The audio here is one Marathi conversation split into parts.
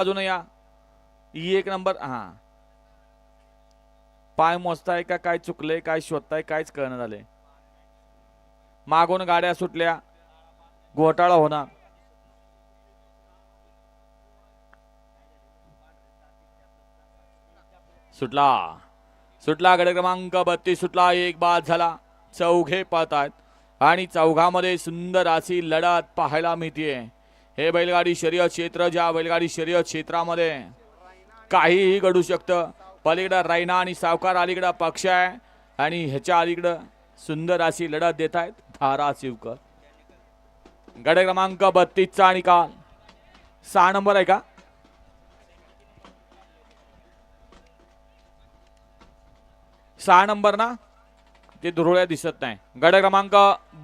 बाजून या? ही एक नंबर हा. पाय मोजताय का काय चुकलंय काय शोधताय कायच कळणं झालंय. मागून गाड्या सुटल्या घोटाळा होणार. सुटला. सुटला गड क्रमांक बत्तीस सुटला एक बाद झाला. चौघे पाहत आहेत आणि चौघामध्ये सुंदर अशी लढत पाहायला मिळतीये. हे बैलगाडी शर्यत क्षेत्र ज्या बैलगाडी शर्यत क्षेत्रामध्ये काहीही घडू शकतं. पलीकडं रायना आणि सावकार अलीकडं पक्ष आहे आणि ह्याच्या अलीकडं सुंदर अशी लढत देत आहेत धारा शिवकर गड क्रमांक बत्तीसचा निकाल सहा नंबर आहे का? सहा नंबर ना? ते दुरळ्या दिसत नाही. गड क्रमांक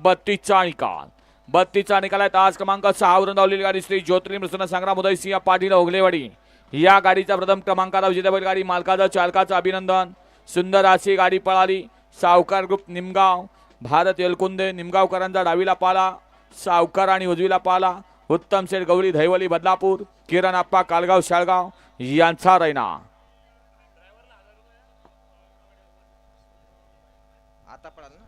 बत्तीसचा निकाल बत्तीसचा निकाल आहे. आज क्रमांक सहावरून धावलेली गाडी श्री ज्योतिर्लिंग प्रसन्न संग्राम उदय सिंह पाटील ओघलेवाडी या गाडीचा प्रथम क्रमांकाला विजेता गाडी मालकाचं चालकाचं अभिनंदन. सुंदर अशी गाडी पळाली. सावकार ग्रुप निमगाव भारत एलकुंदे निमगावकरांचा डावीला पाला सावकार आणि उजवीला पाला उत्तम शेठ गौरी धैवली बदलापूर किरण आप्पा कालगाव शाळगाव यांचा रैना. आता पळाल ना?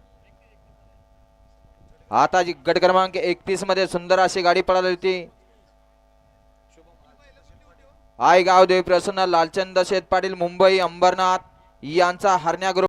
आता जी गट क्रमांक एकतीसमध्ये सुंदर अशी गाडी पळाली होती. आय गावदेवी प्रसन्न लालचंद शेत पाटील मुंबई अंबरनाथ यांचा हरण्या ग्रुप